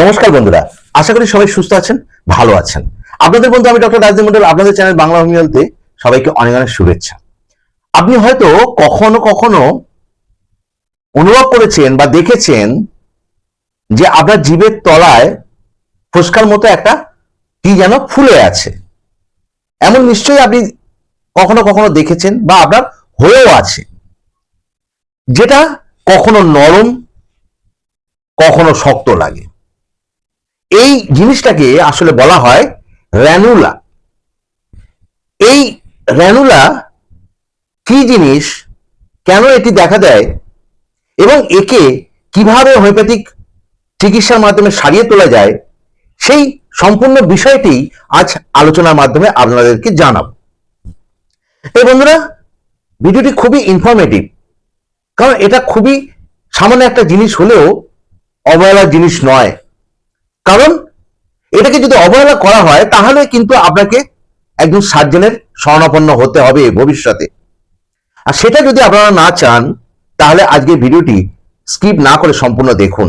নমস্কার বন্ধুরা, আশা করি সবাই সুস্থ আছেন, ভালো আছেন। আপনাদের বন্ধু, আমি ডক্টর রাজদীপ মন্ডল, আপনাদের চ্যানেল বাংলা হোমিওতে সবাইকে অনেক অনেক শুভেচ্ছা। আপনি হয়তো কখনো কখনো অনুভব করেছেন বা দেখেছেন যে আপনার জীবের তলায় ফুসকার মতো একটা কি যেন ফুলে আছে। এমন নিশ্চয়ই আপনি কখনো কখনো দেখেছেন বা আপনার হয়েও আছে। যেটা কখনো নরম, কখনো শক্ত লাগে। এই জিনিসটাকে আসলে বলা হয় র্যানুলা। এই র্যানুলা কি জিনিস? কেন এটি দেখা দেয়? এবং একে কীভাবে হোমিওপ্যাথিক চিকিৎসার মাধ্যমে সারিয়ে তোলা যায়? সেই সম্পূর্ণ বিষয়টি আজ আলোচনার মাধ্যমে আপনাদেরকে জানাব। এই বন্ধুরা, ভিডিওটি খুবই ইনফরমেটিভ কারণ এটা খুবই সামান্য একটা জিনিস হলেও অবহেলার জিনিস নয়। কারণ এটাকে যদি অবহেলা করা হয়, তাহলে কিন্তু আপনাকে একজন সার্জনের স্বর্ণাপন্ন হতে হবে ভবিষ্যতে। আর সেটা যদি আপনারা না চান, তাহলে আজকে ভিডিওটি স্কিপ না করে সম্পূর্ণ দেখুন।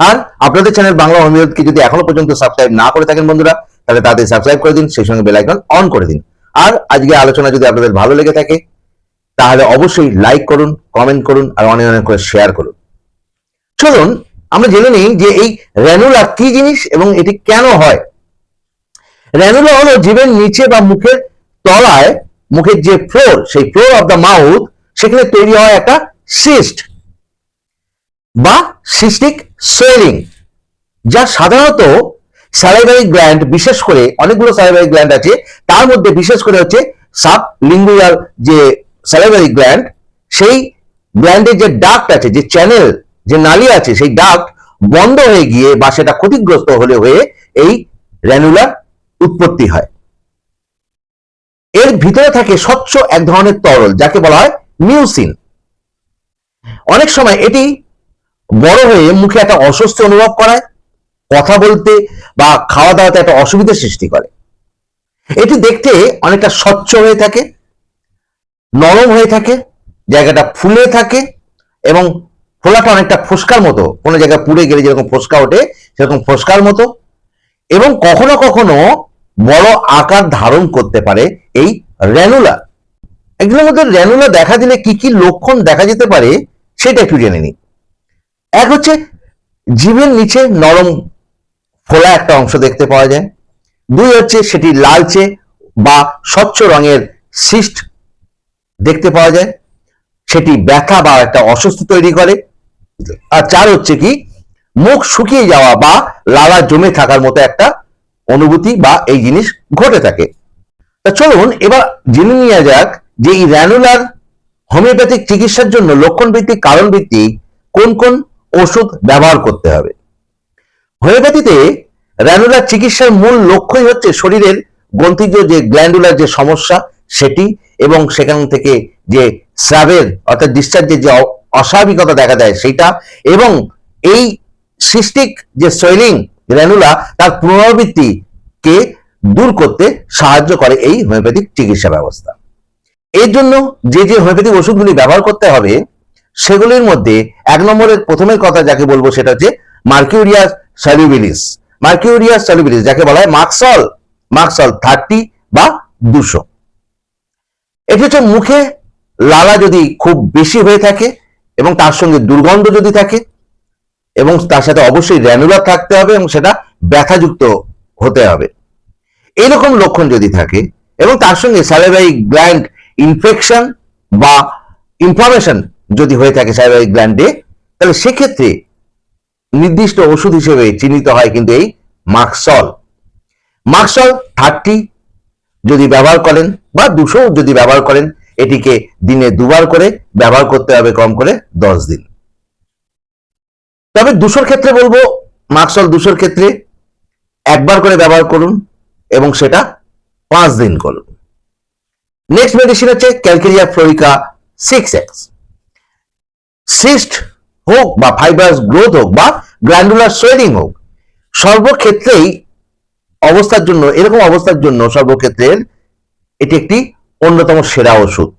আর আপনাদের চ্যানেল বাংলা হোমিওপ্যাথিকে যদি এখনও পর্যন্ত সাবস্ক্রাইব না করে থাকেন বন্ধুরা, তাহলে তাদের সাবস্ক্রাইব করে দিন, সেই সঙ্গে বেল আইকন অন করে দিন। আর আজকে আলোচনা যদি আপনাদের ভালো লেগে থাকে, তাহলে অবশ্যই লাইক করুন, কমেন্ট করুন, আর অনেক অনেক করে শেয়ার করুন। চলুন আমরা জেনে নিই যে এই র্যানুলা কি জিনিস এবং এটি কেন হয়। র্যানুলা হলো জীবের নিচে বা মুখের তলায়, মুখের যে ফ্লোর সেই ফ্লোর অফ দ্য মাউথ সেখানে তৈরি হয় একটা সিস্ট বা সিস্টিক সোয়েলিং যা সাধারণত স্যালাইভারি গ্ল্যান্ড বিশেষ করে অনেকগুলো স্যালাইভারি গ্ল্যান্ড আছে, তার মধ্যে বিশেষ করে হচ্ছে সাব লিঙ্গুয়াল যে স্যালাইভারি গ্ল্যান্ড সেই গ্ল্যান্ডের যে ডাক্ট আছে, যে চ্যানেল যে নালী আছে, সেই ডাক্ট বন্ধ হয়ে গিয়ে বা সেটা ক্ষতিগ্রস্ত হলে হয়ে এই র্যানুলার উৎপত্তি হয়। এর ভিতরে থাকে স্বচ্ছ এক ধরনের তরল, যাকে বলা হয় মিউসিন। অনেক সময় এটি বড় হয়ে মুখে একটা অস্বস্তি অনুভব করায়, কথা বলতে বা খাওয়া দাওয়াতে একটা অসুবিধা সৃষ্টি করে। এটি দেখতে অনেকটা স্বচ্ছ হয়ে থাকে, নরম হয়ে থাকে, জায়গাটা ফুলে থাকে এবং ফোলাটা অনেকটা ফোসকার মতো, কোনো জায়গায় পুড়ে গেলে যেরকম ফোসকা ওঠে, সেরকম ফোসকার মতো। এবং কখনো কখনো বড় আকার ধারণ করতে পারে এই র্যানুলা এগুলোর মধ্যে র্যানুলা দেখা দিলে কি কি লক্ষণ দেখা যেতে পারে, সেটা একটু জেনে নিই। এক হচ্ছে জীবের নিচে নরম ফোলা একটা অংশ দেখতে পাওয়া যায়। দুই হচ্ছে, সেটি লালচে বা স্বচ্ছ রঙের সিস্ট দেখতে পাওয়া যায়। সেটি ব্যথা বা একটা অস্বস্তি তৈরি করে। আর চার হচ্ছে কি, মুখ শুকিয়ে যাওয়া বা লালা জমে থাকার মতো একটা অনুভূতি বা এই জিনিস ঘটে থাকে। তা চলুন এবার জেনে নেওয়া যাক যে এই র্যানুলার হোমিওপ্যাথিক চিকিৎসার জন্য লক্ষণ ভিত্তিক কারণ ভিত্তিক কোন কোন ওষুধ ব্যবহার করতে হবে। হোমিওপ্যাথিতে র্যানুলার চিকিৎসার মূল লক্ষ্যই হচ্ছে শরীরের গ্রন্থিজ যে গ্ল্যান্ডুলার যে সমস্যা সেটি এবং সেখান থেকে যে স্রাবের অর্থাৎ ডিসচার্জের যে অস্বাভাবিকতা দেখা দেয় সেটা এবং এই সিস্টিক যে সোয়েলিং গ্র্যানুলা তার পুনরাবৃত্তিকে দূর করতে সাহায্য করে এই হোমিওপ্যাথিক চিকিৎসা ব্যবস্থা। এর জন্য যে যে হোমিওপ্যাথিক ওষুধগুলি ব্যবহার করতে হবে সেগুলির মধ্যে এক নম্বরের প্রথমের কথা যাকে বলব সেটা হচ্ছে মার্কিউরিয়াস সলিউবিলিস মার্কিউরিয়াস সলিউবিলিস যাকে বলা হয় মাক্সল মাক্সল থার্টি বা দুশো। এটি হচ্ছে মুখে লালা যদি খুব বেশি হয়ে থাকে এবং তার সঙ্গে দুর্গন্ধ যদি থাকে, এবং তার সাথে অবশ্যই র্যানুলার থাকতে হবে এবং সেটা ব্যথাযুক্ত হতে হবে। এইরকম লক্ষণ যদি থাকে, এবং তার সঙ্গে স্যালাইভারি গ্ল্যান্ড ইনফেকশন বা ইনফ্লামেশন যদি হয়ে থাকে স্যালাইভারি গ্ল্যান্ডে তাহলে সেক্ষেত্রে নির্দিষ্ট ওষুধ হিসেবে চিহ্নিত হয় কিন্তু এই মাক্সল মাক্সল থার্টি যদি ব্যবহার করেন বা দুশো যদি ব্যবহার করেন, এটিকে দিনে দুবার করে ব্যবহার করতে হবে কম করে দশ দিন। তবে দুশোর ক্ষেত্রে বলব, মাক্সল দুশোর ক্ষেত্রে একবার করে ব্যবহার করুন এবং সেটা পাঁচ দিন করুন। নেক্সট মেডিসিন হচ্ছে calcarea fluorica six X cyst হোক বা ফাইব্রাস গ্রোথ হোক বা গ্ল্যান্ডুলার সোয়েলিং হোক, সর্বক্ষেত্রেই অবস্থার জন্য, এরকম অবস্থার জন্য সর্বক্ষেত্রের এটি একটি অন্যতম সেরা ওষুধ।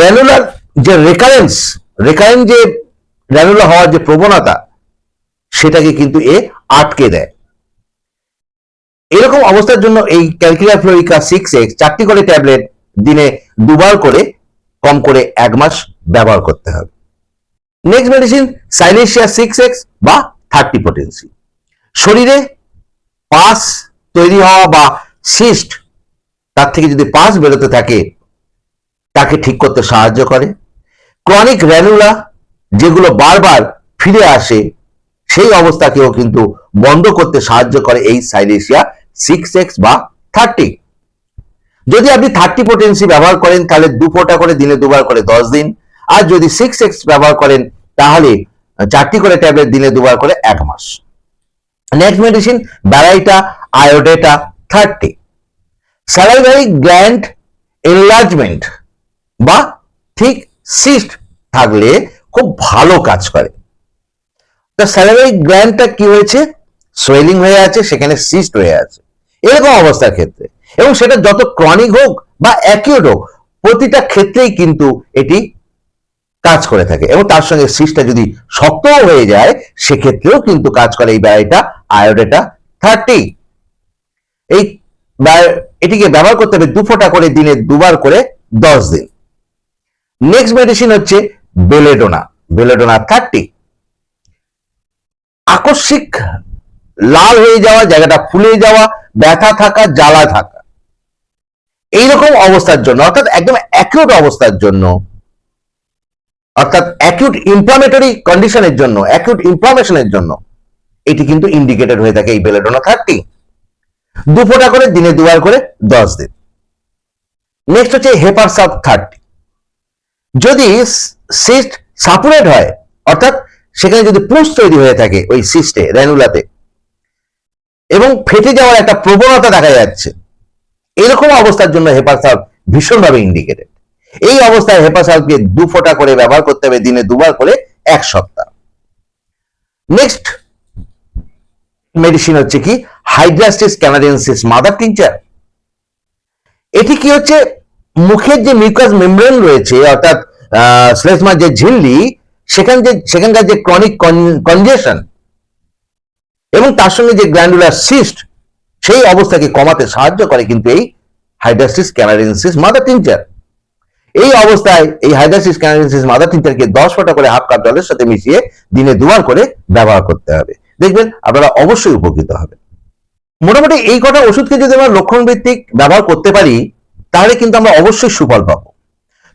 র্যানুলার যে রেকারেন্স রেকারেন্ট যে র্যানুলা হওয়ার যে প্রবণতা, সেটাকে কিন্তু এ আটকে দেয়। এরকম অবস্থার জন্য এই ক্যালকুলার ফ্লোরিকা সিক্স এক্স চারটি করে ট্যাবলেট দিনে দুবার করে কম করে এক মাস ব্যবহার করতে হবে। Next medicine silicea six X বা থার্টি পোটেন্সি শরীরে পাস তৈরি হওয়া বা সিস্ট তার থেকে যদি পাস বেরোতে থাকে তাকে ঠিক করতে সাহায্য করে। ক্রনিক র্যানুলা যেগুলো বারবার ফিরে আসে, সেই অবস্থাকেও কিন্তু বন্ধ করতে সাহায্য করে এই সাইলেশিয়া সিক্স এক্স বা থার্টি যদি আপনি থার্টি পোটেন্সি ব্যবহার করেন, তাহলে দু ফোঁটা করে দিনে দুবার করে দশ দিন। আর যদি সিক্স এক্স ব্যবহার করেন, তাহলে চারটি করে ট্যাবলেট দিনে দুবার করে এক মাস। Next medicine baryta iodata thirty salivary gland enlargement বা ঠিক সিস্ট থাকলে খুব ভালো কাজ করে। তা স্যালাইভারি গ্ল্যান্ডটা কি হয়েছে? সোয়েলিং হয়ে আছে, সেখানে সিস্ট হয়ে আছে। এরকম অবস্থার ক্ষেত্রে। এবং সেটা যত ক্রনিক হোক বা অ্যাকিউট হোক, প্রতিটা ক্ষেত্রেই কিন্তু এটি কাজ করে থাকে। এবং তার সঙ্গে সিস্টটা যদি শক্ত হয়ে যায়, সেক্ষেত্রেও কিন্তু কাজ করে এই ব্যয়টা আয়োডেটা থার্টি এই এটিকে ব্যবহার করতে হবে দু ফোঁটা করে দিনে দুবার করে দশ দিন। নেক্সট মেডিসিন হচ্ছে বেলেডোনা বেলেডোনা থার্টি আকস্মিক লাল হয়ে যাওয়া, জায়গাটা ফুলে যাওয়া, ব্যথা থাকা, জ্বালা থাকা। এইরকম অবস্থার জন্য, অর্থাৎ একদম অ্যাকিউট অবস্থার জন্য, অর্থাৎ অ্যাকিউট ইনফ্লামেটরি কন্ডিশনের জন্য অ্যাকিউট ইনফ্লামেশনের জন্য, এটি কিন্তু ইন্ডিকেটেড হয়ে থাকে এই বেলেডোনা থার্টি দু করে, দিনে দুবার করে, দশ দিন। নেক্সট হচ্ছে হেপার সাব থার্টি যদি সিস্ট সাপুরেট হয়, অর্থাৎ সেখানে যদি পুষ তৈরি হয়ে থাকে ওই সিস্টে র্যানুলাতে এবং ফেটে যাওয়ার একটা প্রবণতা দেখা যাচ্ছে, এরকম অবস্থার জন্য হেপাসাল ভীষণভাবে ইন্ডিকেটেড এই অবস্থায় হেপাসালকে দু ফোঁটা করে ব্যবহার করতে হবে, দিনে দুবার করে এক সপ্তাহ। নেক্সট মেডিসিন হচ্ছে কি? হাইড্রাস্টিস ক্যানাডিয়ানসিস মাদার টিংচার এটি কি হচ্ছে? মুখের যে মিউকাস মেমব্রেন রয়েছে, অর্থাৎ শ্লেষ্মার যে ঝিল্লি, সেখান যে, সেখানকার যে ক্রনিক কনজেশন এবং তার সঙ্গে যে গ্ল্যান্ডুলার সিস্ট সেই অবস্থাকে কমাতে সাহায্য করে কিন্তু এই হাইড্রাসিস ক্যানাডেন্সিস মাদার টিংচার এই অবস্থায় এই হাইড্রাসিস ক্যানাডেন্সিস মাদার টিংচারকে দশ ফোঁটা করে হাফ কাপ জলের সাথে মিশিয়ে দিনে দুবার করে ব্যবহার করতে হবে। দেখবেন, আপনারা অবশ্যই উপকৃত হবেন। মোটামুটি এই কটা ওষুধকে যদি আমরা লক্ষণ ভিত্তিক ব্যবহার করতে পারি তাহলে কিন্তু আমরা অবশ্যই সুফল পাবো।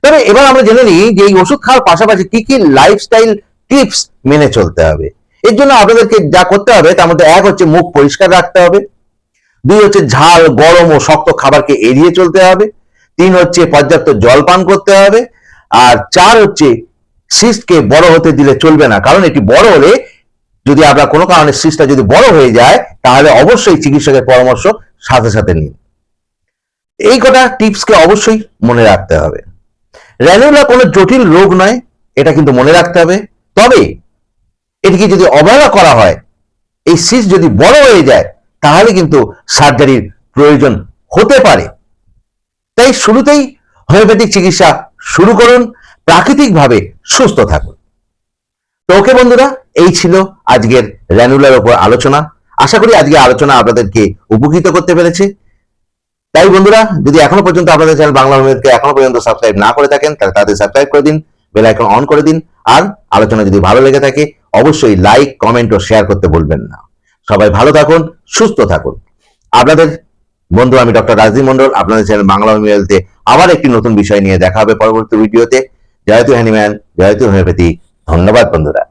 তবে এবার আমরা জেনে নিই যে এই ওষুধ খাওয়ার পাশাপাশি কি কি লাইফস্টাইল টিপস মেনে চলতে হবে। এর জন্য আপনাদেরকে যা করতে হবে, তার মধ্যে এক হচ্ছে মুখ পরিষ্কার রাখতে হবে, দুই হচ্ছে ঝাল, গরম ও শক্ত খাবারকে এড়িয়ে চলতে হবে, তিন হচ্ছে পর্যাপ্ত জল পান করতে হবে, আর চার হচ্ছে সিস্টকে বড় হতে দিলে চলবে না, কারণ এটি বড় হলে যদি আপনার কোনো কারণে সিস্টটা যদি বড় হয়ে যায়, তাহলে অবশ্যই চিকিৎসকের পরামর্শ সাথে সাথে নিন। এই কটা টিপসকে অবশ্যই মনে রাখতে হবে। র্যানুলা কোনো জটিল রোগ নয়, এটা কিন্তু মনে রাখতে হবে। তবে এটিকে যদি অবহেলা করা হয়, এই সিস যদি বড় হয়ে যায়, তাহলে কিন্তু সার্জারির প্রয়োজন হতে পারে। তাই শুরুতেই হোমিওপ্যাথিক চিকিৎসা শুরু করুন, প্রাকৃতিকভাবে সুস্থ থাকুন। তো ওকে বন্ধুরা, এই ছিল আজকের র্যানুলার ওপর আলোচনা। আশা করি আজকে আলোচনা আপনাদেরকে উপকৃত করতে পেরেছে। তাই বন্ধুরা যদি এখনও পর্যন্ত আপনাদের চ্যানেল বাংলা হোমিওপ্যাথিকে এখনও পর্যন্ত সাবস্ক্রাইব না করে থাকেন তাহলে তাদের সাবস্ক্রাইব করে দিন বেল আইকন অন করে দিন আর আলোচনা যদি ভালো লেগে থাকে অবশ্যই লাইক কমেন্ট ও শেয়ার করতে ভুলবেন না সবাই ভালো থাকুন সুস্থ থাকুন আপনাদের বন্ধু আমি ডক্টর রাজদীপ মন্ডল আপনাদের চ্যানেল বাংলা হোমিওপ্যাথিতে আবার একটি নতুন বিষয় নিয়ে দেখা হবে পরবর্তী ভিডিওতে জয়তু হ্যানিম্যান জয়তু হোমিওপ্যাথি ধন্যবাদ বন্ধুরা